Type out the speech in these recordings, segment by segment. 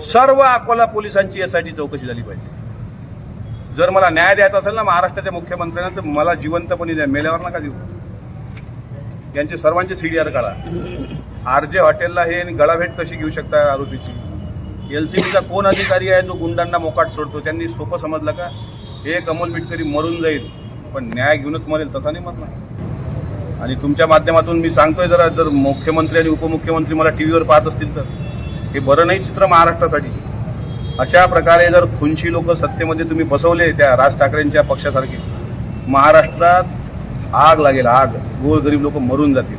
सर्व अकोला पोलिसांची यासाठी चौकशी झाली पाहिजे. जर मला न्याय द्यायचा असेल ना महाराष्ट्राच्या मुख्यमंत्र्यांना तर मला जिवंतपणे द्या मेल्यावर नका देऊ. यांचे सर्वांचे सीडीआर काढा. आर जे हॉटेलला हे गळाभेट कशी घेऊ शकता आरोपीची? एलसीबीचा कोण अधिकारी आहे जो गुंडांना मोकाट सोडतो? त्यांनी सोपं समजलं का? हे कमल मिटकरी मरून जाईल पण न्याय घेऊनच मरेल तसा नाही मरणार. आणि तुमच्या माध्यमातून मी सांगतोय जरा जर मुख्यमंत्री आणि उपमुख्यमंत्री मला टी व्हीवर पाहत असतील तर. हे बरं नाही चित्र महाराष्ट्रासाठी. अशा प्रकारे जर खुनशी लोक सत्तेमध्ये तुम्ही बसवले त्या राज ठाकरेंच्या पक्षासारखे महाराष्ट्रात आग लागेल आग. गोरगरीब लोक मरून जातील.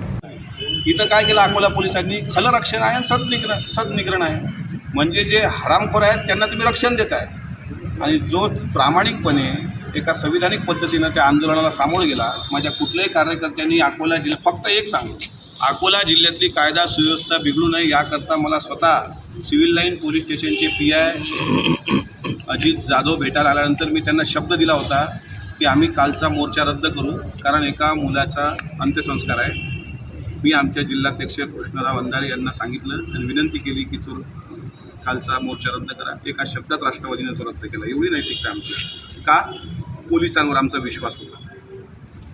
इथं काय केलं अकोला पोलिसांनी? खलं रक्षण आहे सदनिग्र सदनिग्रण आहे. म्हणजे जे हरामखोर आहेत त्यांना तुम्ही रक्षण देत आहे. आणि जो प्रामाणिकपणे एका संविधानिक पद्धतीनं त्या आंदोलनाला सामोरं गेला माझ्या कुठल्याही कार्यकर्त्यांनी अकोला जिल्हा फक्त एक सांगितलं. अकोला जिल्ह्यातली कायदा सुव्यवस्था बिघडू नये याकरता मला स्वतः सिव्हिल लाईन पोलीस स्टेशनचे पी आय अजित जाधव भेटायला आल्यानंतर मी त्यांना शब्द दिला होता की आम्ही कालचा मोर्चा रद्द करू कारण एका मुलाचा अंत्यसंस्कार आहे. मी आमच्या जिल्हाध्यक्ष कृष्णराव अंधारे यांना सांगितलं आणि विनंती केली की तो कालचा मोर्चा रद्द करा. एका शब्दात राष्ट्रवादीने तो रद्द केला. एवढी नैतिकता आमची का? पोलिसांवर आमचा विश्वास होता.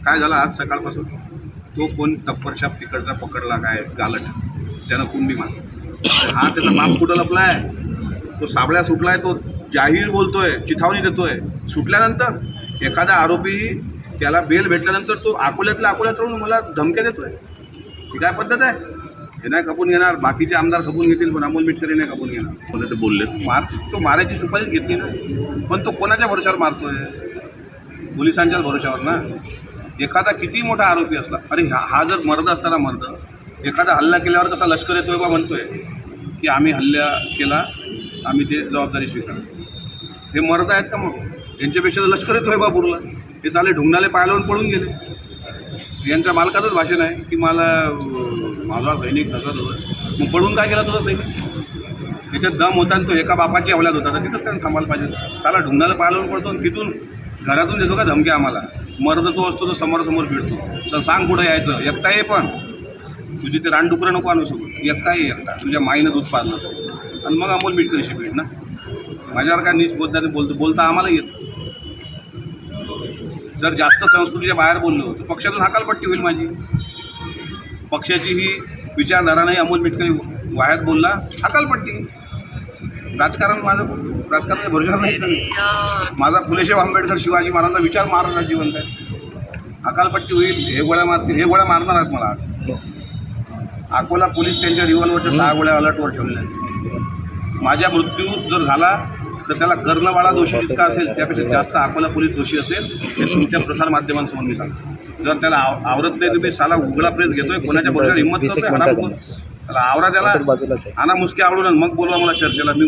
काय झालं आज सकाळपासून? तो कोण टप्परशाप तिकडचा पकडला काय गालट. त्यानं कुंडी मारली. हा त्याचा बाप कुठं लपलाय? तो साबळ्या सुटलाय तो जाहीर बोलतोय चिथावणी देतोय. सुटल्यानंतर एखादा आरोपी त्याला बेल भेटल्यानंतर तो अकोल्यातल्या अकोल्यात राहून मला धमक्या देतोय. ही काय पद्धत आहे? हे नाही खपून घेणार. बाकीचे आमदार खपून घेतील पण अमोल मिटकरी नाही खपून घेणार. मला ते बोलले मार तो मारायची सुपारीच घेतली ना. पण तो कोणाच्या भरोशावर मारतोय? पोलिसांच्याच भरोशावर ना? एखादा किती मोठा आरोपी असला अरे हा हा जर मर्द असताना मर्द एखादा हल्ला केल्यावर कसा लष्कर येतोय बा म्हणतोय की आम्ही हल्ला केला आम्ही ते जबाबदारी स्वीकार हे मर्द आहेत का मग? यांच्यापेक्षा तर लष्कर येतोय बा पुरला हे साले ढुंगणाले पायालावून पळून गेले. यांच्या मालकाचंच भाषण आहे की मला माझा सैनिक तसा होतं मग पळून काय केला तुझा सैनिक? त्याच्यात दम होता आणि तो एका बापाची अवलाद होता. तर तिथंच त्यांना थांबायला पाहिजे. त्याला ढुंगणाला पायालावून पडतो आणि तिथून घरातून देतो का धमकी आम्हाला? मर्द तो असतो तो समोरासमोर भेटतो चल सांग कुठं यायचं? एकटा ये पण. तुझी ते रानडुकरं नको आणू शकू. एकटा ये एकटा. तुझ्या माईनं दूध पाजलं असं आणि मग अमोल मिटकरीशी भेट ना. माझ्यावर काय नीच बोलताना बोलतो बोलता आम्हाला येत. जर जास्त संस्कृतीच्या बाहेर बोललो तर पक्षातून हकालपट्टी होईल माझी. पक्षाची ही विचारधारा नाही अमोल मिटकरी वायात बोलला हकालपट्टी. राजकारण माझं राजकारणाच्या भरोशावर नाही सर माझा फुलेशेव आंबेडकर शिवाजी महाराजांचा विचार महाराष्ट्रात जिवंत आहे. अकालपट्टी होईल हे गोळ्या मारतील हे गोळ्या मारणार आहेत मला आज. अकोला पोलीस त्यांच्या रिव्हॉल्वरच्या सहा गोळ्या अलर्टवर ठेवल्या आहेत. माझ्या मृत्यू जर झाला तर त्याला कर्णवाळा दोषी जितका असेल त्यापेक्षा जास्त अकोला पोलीस दोषी असेल हे तुमच्या प्रसारमाध्यमांसमोर मी सांगतो. जर त्याला आव आवरत नाही तुम्ही साला उघडा प्रेस घेतोय कोणाच्या बोलण्याला हिंमत करतोय हरामखोर त्याला आवरा त्याला आणा मुसके आवडून मग बोलवा मला चर्चेला. मी